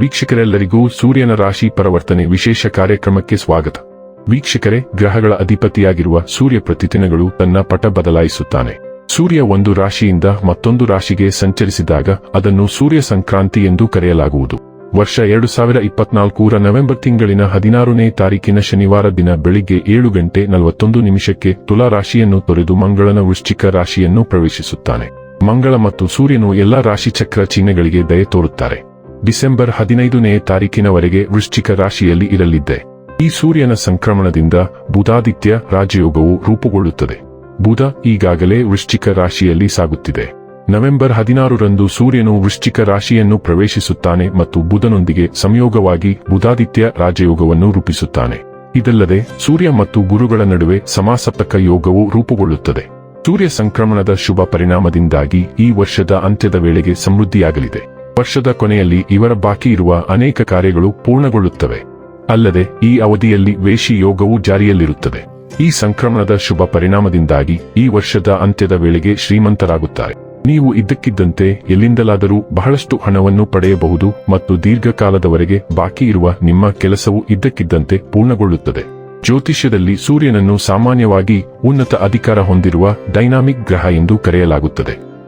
ವೀಕ್ಷಕರೆಲ್ಲರಿಗೂ ಸೂರ್ಯನ ರಾಶಿ ಪರಿವರ್ತನೆ ವಿಶೇಷ ಕಾರ್ಯಕ್ರಮಕ್ಕೆ ಸ್ವಾಗತ. ವೀಕ್ಷಕರೇ, ಗ್ರಹಗಳ ಅಧಿಪತಿಯಾಗಿರುವ ಸೂರ್ಯ ಪ್ರತಿದಿನಗಳು ತನ್ನ ಪಟ ಬದಲಾಯಿಸುತ್ತಾನೆ. ಸೂರ್ಯ ಒಂದು ರಾಶಿಯಿಂದ ಮತ್ತೊಂದು ರಾಶಿಗೆ ಸಂಚರಿಸಿದಾಗ ಅದನ್ನು ಸೂರ್ಯ ಸಂಕ್ರಾಂತಿ ಎಂದು ಕರೆಯಲಾಗುವುದು. ವರ್ಷ ಎರಡು ಸಾವಿರ ಇಪ್ಪತ್ನಾಲ್ಕೂರ ನವೆಂಬರ್ ತಿಂಗಳಿನ ಹದಿನಾರನೇ ತಾರೀಕಿನ ಶನಿವಾರ ದಿನ ಬೆಳಿಗ್ಗೆ ಏಳು ಗಂಟೆ ನಲವತ್ತೊಂದು ನಿಮಿಷಕ್ಕೆ ತುಲಾ ರಾಶಿಯನ್ನು ತೊರೆದು ಮಂಗಳನ ವೃಶ್ಚಿಕ ರಾಶಿಯನ್ನು ಪ್ರವೇಶಿಸುತ್ತಾನೆ. ಮಂಗಳ ಮತ್ತು ಸೂರ್ಯನು ಎಲ್ಲಾ ರಾಶಿಚಕ್ರ ಚಿಹ್ನೆಗಳಿಗೆ ದಯೆ ತೋರುತ್ತಾರೆ. ಡಿಸೆಂಬರ್ ಹದಿನೈದನೇ ತಾರೀಕಿನವರೆಗೆ ವೃಶ್ಚಿಕ ರಾಶಿಯಲ್ಲಿ ಇರಲಿದ್ದೆ. ಈ ಸೂರ್ಯನ ಸಂಕ್ರಮಣದಿಂದ ಬುಧಾದಿತ್ಯ ರಾಜಯೋಗವು ರೂಪುಗೊಳ್ಳುತ್ತದೆ. ಬುಧ ಈಗಾಗಲೇ ವೃಶ್ಚಿಕ ರಾಶಿಯಲ್ಲಿ ಸಾಗುತ್ತಿದೆ. ನವೆಂಬರ್ ಹದಿನಾರರಂದು ಸೂರ್ಯನು ವೃಶ್ಚಿಕ ರಾಶಿಯನ್ನು ಪ್ರವೇಶಿಸುತ್ತಾನೆ ಮತ್ತು ಬುಧನೊಂದಿಗೆ ಸಂಯೋಗವಾಗಿ ಬುಧಾದಿತ್ಯ ರಾಜಯೋಗವನ್ನು ರೂಪಿಸುತ್ತಾನೆ. ಇದಲ್ಲದೆ ಸೂರ್ಯ ಮತ್ತು ಗುರುಗಳ ನಡುವೆ ಸಮಾಸಪ್ತಕ ಯೋಗವು ರೂಪುಗೊಳ್ಳುತ್ತದೆ. ಸೂರ್ಯ ಸಂಕ್ರಮಣದ ಶುಭ ಪರಿಣಾಮದಿಂದಾಗಿ ಈ ವರ್ಷದ ಅಂತ್ಯದ ವೇಳೆಗೆ ಸಮೃದ್ಧಿಯಾಗಲಿದೆ. ವರ್ಷದ ಕೊನೆಯಲ್ಲಿ ಇವರ ಬಾಕಿ ಇರುವ ಅನೇಕ ಕಾರ್ಯಗಳು ಪೂರ್ಣಗೊಳ್ಳುತ್ತವೆ. ಅಲ್ಲದೆ, ಈ ಅವಧಿಯಲ್ಲಿ ವೇಷಿ ಯೋಗವು ಜಾರಿಯಲ್ಲಿರುತ್ತದೆ. ಈ ಸಂಕ್ರಮಣದ ಶುಭ ಪರಿಣಾಮದಿಂದಾಗಿ ಈ ವರ್ಷದ ಅಂತ್ಯದ ವೇಳೆಗೆ ಶ್ರೀಮಂತರಾಗುತ್ತಾರೆ. ನೀವು ಇದ್ದಕ್ಕಿದ್ದಂತೆ ಎಲ್ಲಿಂದಲಾದರೂ ಬಹಳಷ್ಟು ಹಣವನ್ನು ಪಡೆಯಬಹುದು ಮತ್ತು ದೀರ್ಘಕಾಲದವರೆಗೆ ಬಾಕಿ ಇರುವ ನಿಮ್ಮ ಕೆಲಸವು ಇದ್ದಕ್ಕಿದ್ದಂತೆ ಪೂರ್ಣಗೊಳ್ಳುತ್ತದೆ. ಜ್ಯೋತಿಷ್ಯದಲ್ಲಿ ಸೂರ್ಯನನ್ನು ಸಾಮಾನ್ಯವಾಗಿ ಉನ್ನತ ಅಧಿಕಾರ ಹೊಂದಿರುವ ಡೈನಾಮಿಕ್ ಗ್ರಹ ಎಂದು ಕರೆಯಲಾಗುತ್ತದೆ.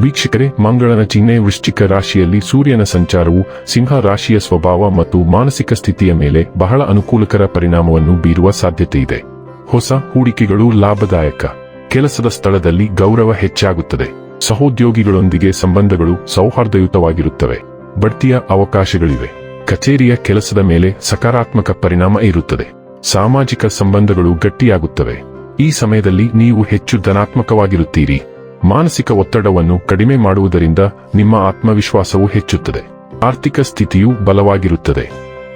ವೀಕ್ಷಕರೇ, ಮಂಗಳನ ಚಿಹ್ನೆ ವೃಶ್ಚಿಕ ರಾಶಿಯಲ್ಲಿ ಸೂರ್ಯನ ಸಂಚಾರವು ಸಿಂಹ ರಾಶಿಯ ಸ್ವಭಾವ ಮತ್ತು ಮಾನಸಿಕ ಸ್ಥಿತಿಯ ಮೇಲೆ ಬಹಳ ಅನುಕೂಲಕರ ಪರಿಣಾಮವನ್ನು ಬೀರುವ ಸಾಧ್ಯತೆ ಇದೆ. ಹೊಸ ಹೂಡಿಕೆಗಳು ಲಾಭದಾಯಕ. ಕೆಲಸದ ಸ್ಥಳದಲ್ಲಿ ಗೌರವ ಹೆಚ್ಚಾಗುತ್ತದೆ. ಸಹೋದ್ಯೋಗಿಗಳೊಂದಿಗೆ ಸಂಬಂಧಗಳು ಸೌಹಾರ್ದಯುತವಾಗಿರುತ್ತವೆ. ಬಡ್ತಿಯ ಅವಕಾಶಗಳಿವೆ. ಕಚೇರಿಯ ಕೆಲಸದ ಮೇಲೆ ಸಕಾರಾತ್ಮಕ ಪರಿಣಾಮ ಇರುತ್ತದೆ. ಸಾಮಾಜಿಕ ಸಂಬಂಧಗಳು ಗಟ್ಟಿಯಾಗುತ್ತವೆ. ಈ ಸಮಯದಲ್ಲಿ ನೀವು ಹೆಚ್ಚು ಧನಾತ್ಮಕವಾಗಿರುತ್ತೀರಿ. ಮಾನಸಿಕ ಒತ್ತಡವನ್ನು ಕಡಿಮೆ ಮಾಡುವುದರಿಂದ ನಿಮ್ಮ ಆತ್ಮವಿಶ್ವಾಸವು ಹೆಚ್ಚುತ್ತದೆ. ಆರ್ಥಿಕ ಸ್ಥಿತಿಯು ಬಲವಾಗಿರುತ್ತದೆ.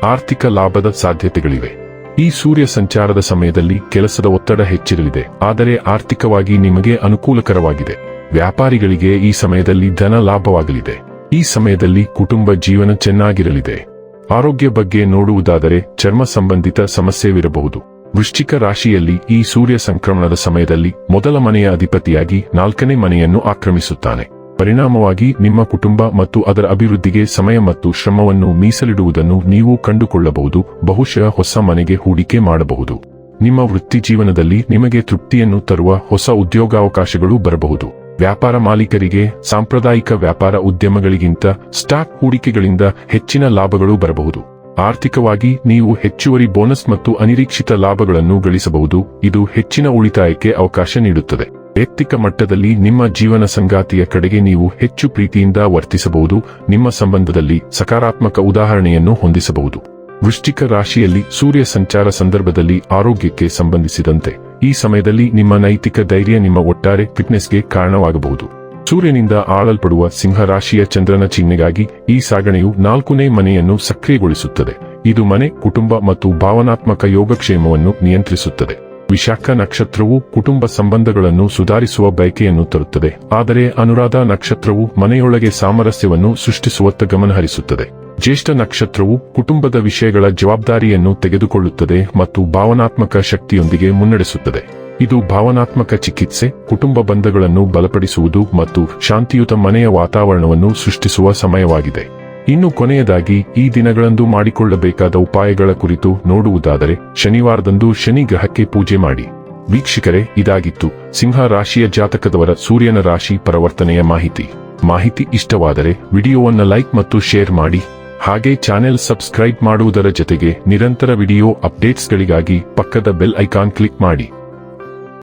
ಆರ್ಥಿಕ ಲಾಭದ ಸಾಧ್ಯತೆಗಳಿವೆ. ಈ ಸೂರ್ಯ ಸಂಚಾರದ ಸಮಯದಲ್ಲಿ ಕೆಲಸದ ಒತ್ತಡ ಹೆಚ್ಚಿರಲಿದೆ. ಆದರೆ ಆರ್ಥಿಕವಾಗಿ ನಿಮಗೆ ಅನುಕೂಲಕರವಾಗಿದೆ. ವ್ಯಾಪಾರಿಗಳಿಗೆ ಈ ಸಮಯದಲ್ಲಿ ಧನ ಲಾಭವಾಗಲಿದೆ. ಈ ಸಮಯದಲ್ಲಿ ಕುಟುಂಬ ಜೀವನ ಚೆನ್ನಾಗಿರಲಿದೆ. ಆರೋಗ್ಯ ಬಗ್ಗೆ ನೋಡುವುದಾದರೆ ಚರ್ಮ ಸಂಬಂಧಿತ ಸಮಸ್ಯೆವಿರಬಹುದು. ವೃಶ್ಚಿಕ ರಾಶಿಯಲ್ಲಿ ಈ ಸೂರ್ಯ ಸಂಕ್ರಮಣದ ಸಮಯದಲ್ಲಿ ಮೊದಲ ಮನೆಯ ಅಧಿಪತಿಯಾಗಿ ನಾಲ್ಕನೇ ಮನೆಯನ್ನು ಆಕ್ರಮಿಸುತ್ತಾನೆ. ಪರಿಣಾಮವಾಗಿ ನಿಮ್ಮ ಕುಟುಂಬ ಮತ್ತು ಅದರ ಅಭಿವೃದ್ಧಿಗೆ ಸಮಯ ಮತ್ತು ಶ್ರಮವನ್ನು ಮೀಸಲಿಡುವುದನ್ನು ನೀವು ಕಂಡುಕೊಳ್ಳಬಹುದು, ಬಹುಶಃ ಹೊಸ ಮನೆಗೆ ಹೂಡಿಕೆ ಮಾಡಬಹುದು. ನಿಮ್ಮ ವೃತ್ತಿ ಜೀವನದಲ್ಲಿ ನಿಮಗೆ ತೃಪ್ತಿಯನ್ನು ತರುವ ಹೊಸ ಉದ್ಯೋಗಾವಕಾಶಗಳು ಬರಬಹುದು. ವ್ಯಾಪಾರ ಮಾಲೀಕರಿಗೆ, ಸಾಂಪ್ರದಾಯಿಕ ವ್ಯಾಪಾರ ಉದ್ಯಮಗಳಿಗಿಂತ ಸ್ಟಾಕ್ ಹೂಡಿಕೆಗಳಿಂದ ಹೆಚ್ಚಿನ ಲಾಭಗಳು ಬರಬಹುದು. ಆರ್ಥಿಕವಾಗಿ ನೀವು ಹೆಚ್ಚುವರಿ ಬೋನಸ್ ಮತ್ತು ಅನಿರೀಕ್ಷಿತ ಲಾಭಗಳನ್ನು ಗಳಿಸಬಹುದು. ಇದು ಹೆಚ್ಚಿನ ಉಳಿತಾಯಕ್ಕೆ ಅವಕಾಶ ನೀಡುತ್ತದೆ. ವೈಯಕ್ತಿಕ ಮಟ್ಟದಲ್ಲಿ ನಿಮ್ಮ ಜೀವನ ಸಂಗಾತಿಯ ಕಡೆಗೆ ನೀವು ಹೆಚ್ಚು ಪ್ರೀತಿಯಿಂದ ವರ್ತಿಸಬಹುದು. ನಿಮ್ಮ ಸಂಬಂಧದಲ್ಲಿ ಸಕಾರಾತ್ಮಕ ಉದಾಹರಣೆಯನ್ನು ಹೊಂದಿಸಬಹುದು. ವೃಷ್ಟಿಕ ರಾಶಿಯಲ್ಲಿ ಸೂರ್ಯ ಸಂಚಾರ ಸಂದರ್ಭದಲ್ಲಿ ಆರೋಗ್ಯಕ್ಕೆ ಸಂಬಂಧಿಸಿದಂತೆ ಈ ಸಮಯದಲ್ಲಿ ನಿಮ್ಮ ನೈತಿಕ ಧೈರ್ಯ ನಿಮ್ಮ ಒಟ್ಟಾರೆ ಫಿಟ್ನೆಸ್ಗೆ ಕಾರಣವಾಗಬಹುದು. ಸೂರ್ಯನಿಂದ ಆಳಲ್ಪಡುವ ಸಿಂಹರಾಶಿಯ ಚಂದ್ರನ ಚಿಹ್ನೆಗಾಗಿ ಈ ಸಾಗಣೆಯು ನಾಲ್ಕನೇ ಮನೆಯನ್ನು ಸಕ್ರಿಯಗೊಳಿಸುತ್ತದೆ. ಇದು ಮನೆ, ಕುಟುಂಬ ಮತ್ತು ಭಾವನಾತ್ಮಕ ಯೋಗಕ್ಷೇಮವನ್ನು ನಿಯಂತ್ರಿಸುತ್ತದೆ. ವಿಶಾಖ ನಕ್ಷತ್ರವು ಕುಟುಂಬ ಸಂಬಂಧಗಳನ್ನು ಸುಧಾರಿಸುವ ಬಯಕೆಯನ್ನು ತರುತ್ತದೆ. ಆದರೆ ಅನುರಾಧ ನಕ್ಷತ್ರವು ಮನೆಯೊಳಗೆ ಸಾಮರಸ್ಯವನ್ನು ಸೃಷ್ಟಿಸುವತ್ತ ಗಮನಹರಿಸುತ್ತದೆ. ಜ್ಯೇಷ್ಠ ನಕ್ಷತ್ರವು ಕುಟುಂಬದ ವಿಷಯಗಳ ಜವಾಬ್ದಾರಿಯನ್ನು ತೆಗೆದುಕೊಳ್ಳುತ್ತದೆ ಮತ್ತು ಭಾವನಾತ್ಮಕ ಶಕ್ತಿಯೊಂದಿಗೆ ಮುನ್ನಡೆಸುತ್ತದೆ. ಇದು ಭಾವನಾತ್ಮಕ ಚಿಕಿತ್ಸೆ, ಕುಟುಂಬ ಬಂಧಗಳನ್ನು ಬಲಪಡಿಸುವುದು ಮತ್ತು ಶಾಂತಿಯುತ ಮನೆಯ ವಾತಾವರಣವನ್ನು ಸೃಷ್ಟಿಸುವ ಸಮಯವಾಗಿದೆ. ಇನ್ನು ಕೊನೆಯದಾಗಿ, ಈ ದಿನಗಳಂದು ಮಾಡಿಕೊಳ್ಳಬೇಕಾದ ಉಪಾಯಗಳ ಕುರಿತು ನೋಡುವುದಾದರೆ, ಶನಿವಾರದಂದು ಶನಿ ಗ್ರಹಕ್ಕೆ ಪೂಜೆ ಮಾಡಿ. ವೀಕ್ಷಕರೇ, ಇದಾಗಿತ್ತು ಸಿಂಹ ರಾಶಿಯ ಜಾತಕದವರ ಸೂರ್ಯನ ರಾಶಿ ಪರಿವರ್ತನೆಯ ಮಾಹಿತಿ. ಮಾಹಿತಿ ಇಷ್ಟವಾದರೆ, ವಿಡಿಯೋವನ್ನು ಲೈಕ್ ಮತ್ತು ಶೇರ್ ಮಾಡಿ. ಹಾಗೆ ಚಾನೆಲ್ ಸಬ್ಸ್ಕ್ರೈಬ್ ಮಾಡುವುದರ ಜೊತೆಗೆ ನಿರಂತರ ವಿಡಿಯೋ ಅಪ್ಡೇಟ್ಸ್ಗಳಿಗಾಗಿ ಪಕ್ಕದ ಬೆಲ್ ಐಕಾನ್ ಕ್ಲಿಕ್ ಮಾಡಿ.